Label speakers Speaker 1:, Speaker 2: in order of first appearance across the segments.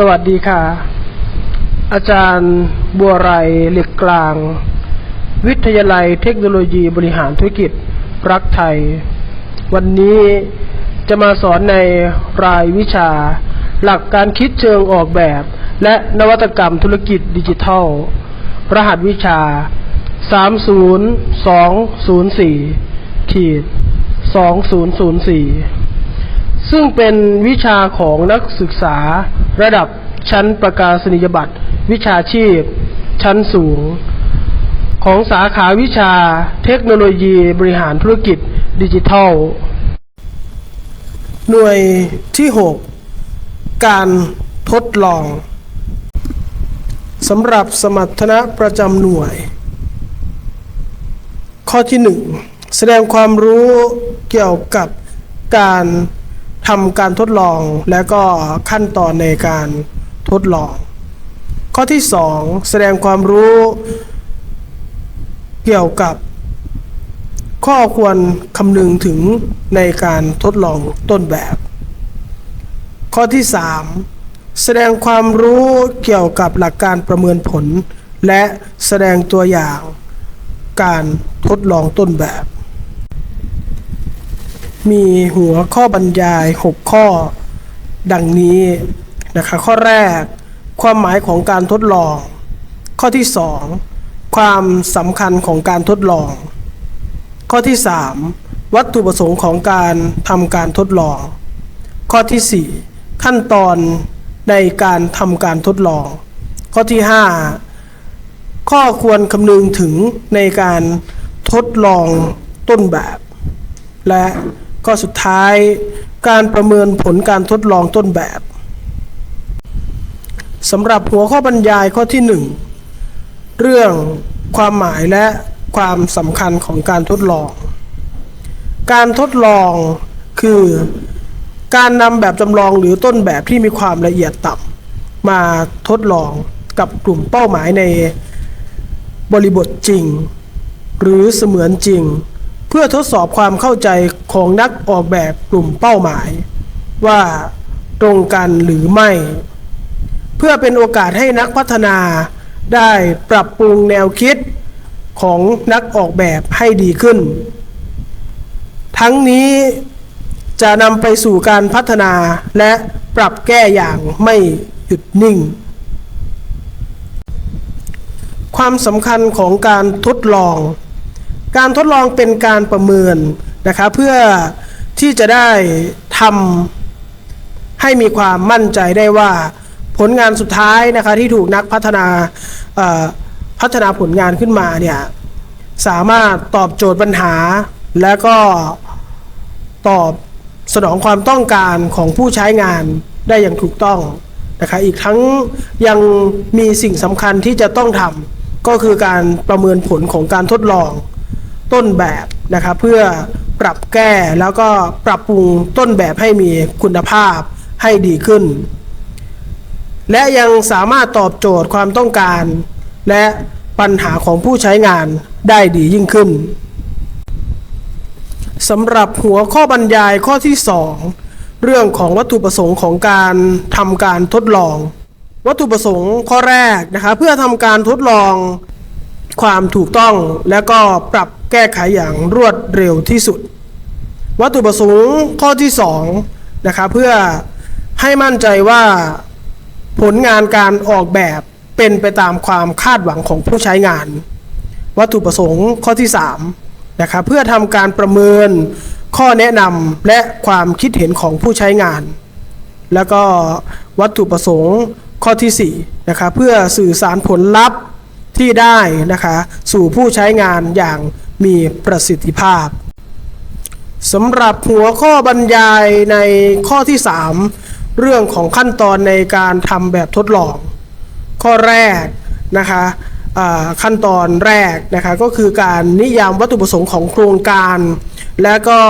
Speaker 1: สวัสดีค่ะ อาจารย์บัวไรเหล็กกลาง วิทยาลัยเทคโนโลยีบริหารธุรกิจรักไทย วันนี้จะมาสอนในรายวิชา หลักการคิดเชิงออกแบบ และนวัตกรรมธุรกิจดิจิทัล รหัสวิชา 30204ขีด2004 ซึ่งเป็นวิชาของนักศึกษาระดับชั้นประกาศนียบัตร วิชาชีพ ชั้นสูง ของสาขาวิชาเทคโนโลยีบริหารธุรกิจดิจิทัล หน่วยที่ 6 การทดลองสำหรับสมรรถนะประจำหน่วย ข้อที่ 1 แสดงความรู้เกี่ยวกับการ ทำการทดลองและก็ขั้นตอนในการทดลอง ข้อที่ 2 แสดงความรู้เกี่ยวกับข้อควรคำนึงถึงในการทดลองต้นแบบ ข้อที่ 3 แสดงความรู้เกี่ยวกับหลักการประเมินผล และแสดงตัวอย่างการทดลองต้นแบบ มีหัวข้อบรรยาย 6 ข้อ ดังนี้นะคะข้อแรก ความหมายของการทดลอง ข้อที่ 2 ความสำคัญของการทดลอง ข้อที่ 3 วัตถุประสงค์ของการทำการทดลอง ข้อที่ 4 ขั้นตอนในการทำการทดลอง ข้อที่ 5 ข้อควรคำนึงถึงในการทดลองต้นแบบ และ ข้อสุดท้ายการประเมินผลการทดลองต้นแบบสำหรับหัวข้อบรรยายข้อที่ 1 เรื่องความหมายและความสำคัญของการทดลอง การทดลองคือการนำแบบจำลองหรือต้นแบบที่มีความละเอียดต่ำมาทดลองกับกลุ่มเป้าหมายในบริบทจริง หรือเสมือนจริง เพื่อทดสอบความเข้าใจของนักออกแบบกลุ่มเป้าหมาย ว่าตรงกันหรือไม่ เพื่อเป็นโอกาสให้นักพัฒนาได้ปรับปรุงแนวคิดของนักออกแบบให้ดีขึ้น ทั้งนี้จะนำไปสู่การพัฒนาและปรับแก้อย่างไม่หยุดนิ่ง ความสำคัญของการทดลอง การทดลองเป็นการประเมินนะคะเพื่อที่จะได้ทำให้มีความมั่นใจได้ว่าผลงานสุดท้ายนะคะที่ถูกนักพัฒนาพัฒนาผลงานขึ้นมาเนี่ยสามารถตอบโจทย์ปัญหา และก็ตอบสนองความต้องการของผู้ใช้งานได้อย่างถูกต้องนะคะอีกทั้งยังมีสิ่งสำคัญที่จะต้องทำก็คือการประเมินผลของการทดลอง ต้นแบบนะคะเพื่อปรับแก้แล้วก็ปรับปรุงต้นแบบให้มีคุณภาพให้ดีขึ้น และยังสามารถตอบโจทย์ความต้องการ และปัญหาของผู้ใช้งานได้ดียิ่งขึ้นสำหรับหัวข้อบรรยายข้อที่ 2 เรื่องของวัตถุประสงค์ของการทำการทดลอง วัตถุประสงค์ข้อแรกนะคะเพื่อทำการทดลองความถูกต้องและก็ปรับ แก้ไขอย่างรวดเร็วที่สุด วัตถุประสงค์ข้อที่2นะคะเพื่อให้มั่นใจว่าผลงานการออกแบบเป็นไปตามความคาดหวังของผู้ใช้งาน วัตถุประสงค์ข้อที่3นะครับเพื่อทำการประเมินข้อแนะนำและความคิดเห็นของผู้ใช้งาน แล้วก็วัตถุประสงค์ข้อที่4นะครับเพื่อสื่อสารผลลัพธ์ที่ได้นะคะสู่ผู้ใช้งานอย่าง มีประสิทธิภาพสำหรับหัวข้อบรรยายในข้อที่ 3 เรื่องของขั้นตอนในการทำแบบทดลอง ข้อแรกนะคะขั้นตอนแรกนะคะก็คือการนิยามวัตถุประสงค์ของโครงการ และก็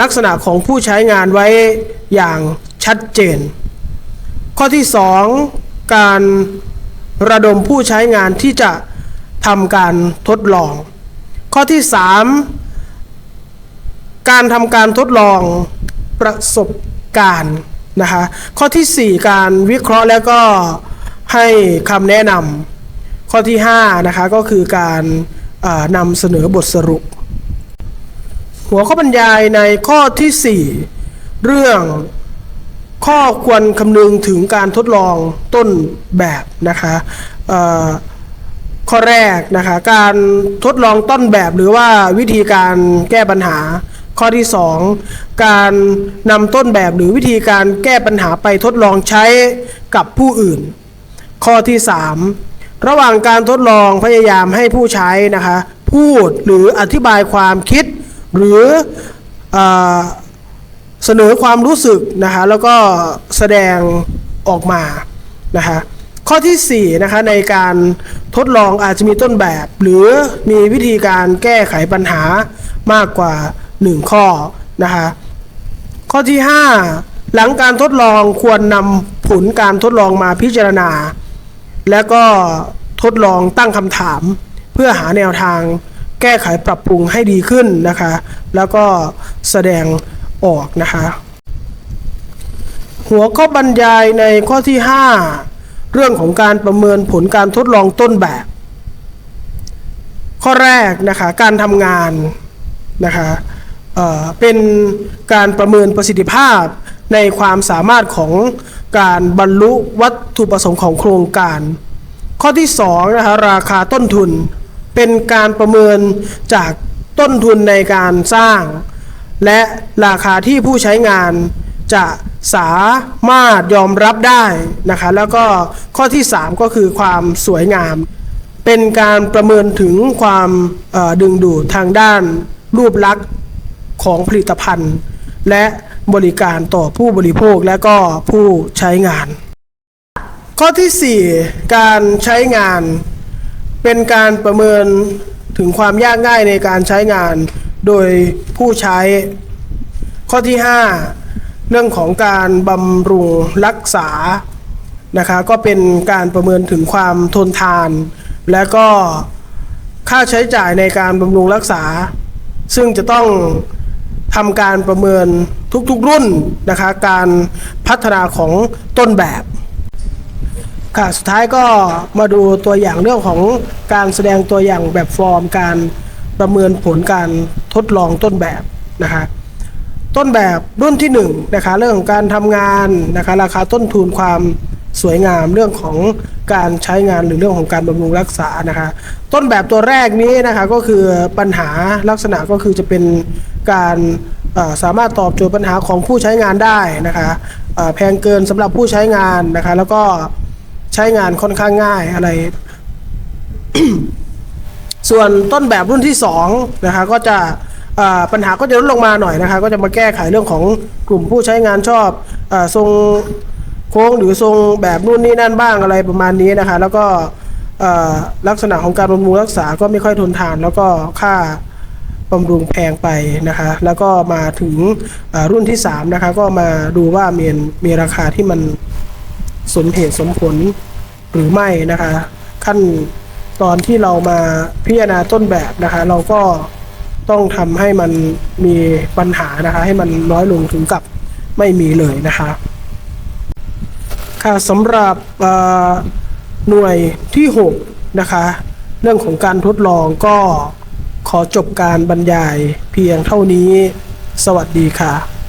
Speaker 1: ลักษณะของผู้ใช้งานไว้อย่างชัดเจน ข้อที่ 2 การระดมผู้ใช้งานที่จะ ทำการทดลอง ข้อที่ 3 การทำการทดลองประสบการณ์นะคะข้อทีสี่ 4 การวิเคราะห์แล้วก็ให้คำแนะนำข้อที่5นะคะก็คือการนำเสนอบทสรุป หัวข้อบรรยายในข้อที่ 4 เรื่องข้อควรคำนึงถึงการทดลองต้นแบบนะคะ ข้อแรกนะคะการทดลองต้นแบบหรือว่าวิธีการแก้ปัญหา ข้อที่ 2 การนำต้นแบบหรือวิธีการแก้ปัญหาไปทดลองใช้กับผู้อื่น ข้อที่ 3 ระหว่างการทดลองพยายามให้ผู้ใช้นะคะพูดหรืออธิบายความคิด หรือเออเสนอความรู้สึกนะคะแล้วก็แสดงออกมานะคะ ข้อที่4นะคะในการทดลองอาจจะมีต้นแบบ หรือมีวิธีการแก้ไขปัญหามากกว่า 1 ข้อนะคะข้อที่ 5 หลังการทดลองควรนำผลการทดลองมาพิจารณา แล้วก็ทดลองตั้งคำถาม เพื่อหาแนวทางแก้ไขปรับปรุงให้ดีขึ้นนะคะ แล้วก็แสดงออกนะคะ หัวข้อบรรยายในข้อที่ 5 เรื่องของการประเมินผลการทดลองต้นแบบ ข้อแรกนะคะการทำงานนะคะเเป็นการประเมินประสิทธิภาพในความสามารถของการบรรลุวัตถุประสงค์ของโครงการ ข้อที่2นะคะราคาต้นทุน เป็นการประเมินจากต้นทุนในการสร้าง และราคาที่ผู้ใช้งานจะ สามารถยอมรับได้นะคะแล้วก็ข้อที่ 3 ก็คือความสวยงาม เป็นการประเมินถึงความดึงดูดทางด้านรูปลักษณ์ของผลิตภัณฑ์ และบริการต่อผู้บริโภคและก็ผู้ใช้งาน ข้อที่ 4 การใช้งาน เป็นการประเมินถึงความยากง่ายในการใช้งานโดยผู้ใช้ ข้อที่ 5 เรื่องของการบำรุงรักษานะคะก็เป็นการประเมินถึงความทนทาน และก็ค่าใช้จ่ายในการบำรุงรักษา ซึ่งจะต้องทำการประเมินทุกๆรุ่นนะคะการพัฒนาของต้นแบบค่ะสุดท้ายก็มาดูตัวอย่างเรื่องของการแสดงตัวอย่างแบบฟอร์ม การประเมินผลการทดลองต้นแบบนะคะ ต้นแบบรุ่นที่1นะคะเรื่องของการทำงานนะคะราคาต้นทุนความสวยงามเรื่องของการใช้งานหรือเรื่องของการบำรุงรักษานะคะ ต้นแบบตัวแรกนี้นะคะก็คือปัญหาลักษณะก็คือจะเป็นการสามารถตอบโจทย์ปัญหาของผู้ใช้งานได้นะคะแพงเกินสำหรับผู้ใช้งานนะคะแล้วก็ใช้งานค่อนข้างง่ายอะไร ส่วนต้นแบบรุ่นที่2นะคะก็จะ ปัญหาก็จะลดลงมาหน่อยนะคะก็จะมาแก้ไขเรื่องของกลุ่มผู้ใช้งานชอบอทรงโค้งหรือทรงแบบนู่นนี่นั่นบ้างอะไรประมาณนี้นะคะ แล้วก็ลักษณะของการบำรุงรักษาก็ไม่ค่อยทนทาน แล้วก็ค่าบำรุงแพงไปนะคะ แล้วก็มาถึงรุ่นที่ 3 นะคะ ก็มาดูว่ามีมีราคาที่มันสมเหตุสมผลหรือไม่นะคะ ขั้นตอนที่เรามาพิจารณาต้นแบบนะคะ เราก็ ต้องทำให้มันมีปัญหานะคะ ให้มันน้อยลงถึงกับไม่มีเลยนะคะ ค่ะสำหรับหน่วยที่ 6 นะคะ เรื่องของการทดลองก็ขอจบการบรรยายเพียงเท่านี้ สวัสดีค่ะ